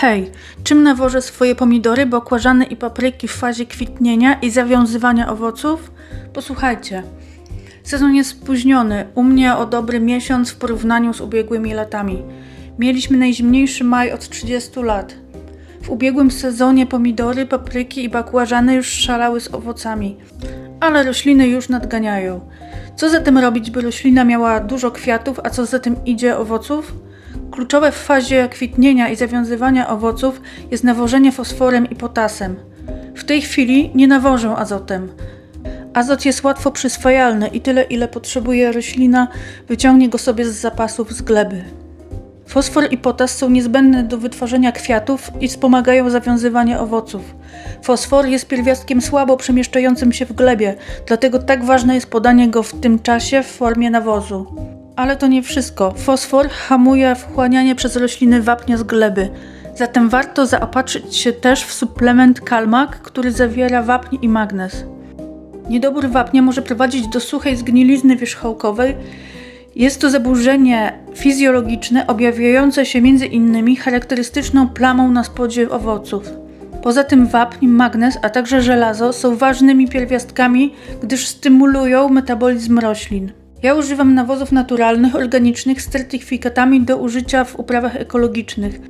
Hej, czym nawożę swoje pomidory, bakłażany i papryki w fazie kwitnienia i zawiązywania owoców? Posłuchajcie. Sezon jest spóźniony, u mnie o dobry miesiąc w porównaniu z ubiegłymi latami. Mieliśmy najzimniejszy maj od 30 lat. W ubiegłym sezonie pomidory, papryki i bakłażany już szalały z owocami, ale rośliny już nadganiają. Co zatem robić, by roślina miała dużo kwiatów, a co za tym idzie owoców? Kluczowe w fazie kwitnienia i zawiązywania owoców jest nawożenie fosforem i potasem. W tej chwili nie nawożę azotem. Azot jest łatwo przyswajalny i tyle, ile potrzebuje roślina, wyciągnie go sobie z zapasów z gleby. Fosfor i potas są niezbędne do wytworzenia kwiatów i wspomagają zawiązywanie owoców. Fosfor jest pierwiastkiem słabo przemieszczającym się w glebie, dlatego tak ważne jest podanie go w tym czasie w formie nawozu. Ale to nie wszystko. Fosfor hamuje wchłanianie przez rośliny wapnia z gleby. Zatem warto zaopatrzyć się też w suplement Kalmak, który zawiera wapń i magnez. Niedobór wapnia może prowadzić do suchej zgnilizny wierzchołkowej. Jest to zaburzenie fizjologiczne objawiające się między innymi charakterystyczną plamą na spodzie owoców. Poza tym wapń, magnez, a także żelazo są ważnymi pierwiastkami, gdyż stymulują metabolizm roślin. Ja używam nawozów naturalnych, organicznych z certyfikatami do użycia w uprawach ekologicznych.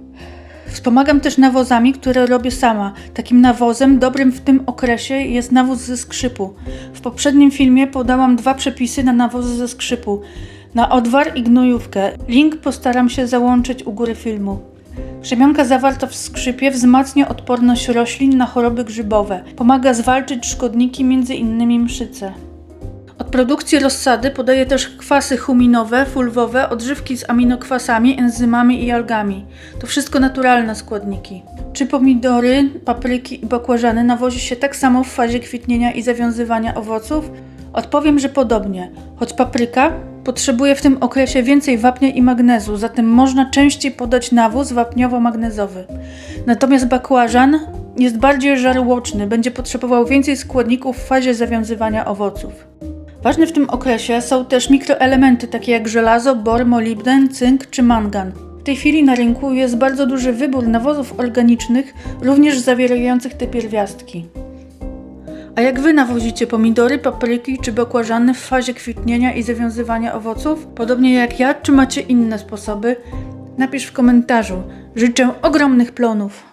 Wspomagam też nawozami, które robię sama. Takim nawozem dobrym w tym okresie jest nawóz ze skrzypu. W poprzednim filmie podałam dwa przepisy na nawozy ze skrzypu. Na odwar i gnojówkę. Link postaram się załączyć u góry filmu. Przemianka zawarta w skrzypie wzmacnia odporność roślin na choroby grzybowe. Pomaga zwalczyć szkodniki, m.in. mszyce. Od produkcji rozsady podaje też kwasy huminowe, fulwowe, odżywki z aminokwasami, enzymami i algami. To wszystko naturalne składniki. Czy pomidory, papryki i bakłażany nawozi się tak samo w fazie kwitnienia i zawiązywania owoców? Odpowiem, że podobnie. Choć papryka potrzebuje w tym okresie więcej wapnia i magnezu, zatem można częściej podać nawóz wapniowo-magnezowy. Natomiast bakłażan jest bardziej żarłoczny, będzie potrzebował więcej składników w fazie zawiązywania owoców. Ważne w tym okresie są też mikroelementy takie jak żelazo, bor, molibden, cynk czy mangan. W tej chwili na rynku jest bardzo duży wybór nawozów organicznych, również zawierających te pierwiastki. A jak Wy nawozicie pomidory, papryki czy bakłażany w fazie kwitnienia i zawiązywania owoców? Podobnie jak ja, czy macie inne sposoby? Napisz w komentarzu. Życzę ogromnych plonów.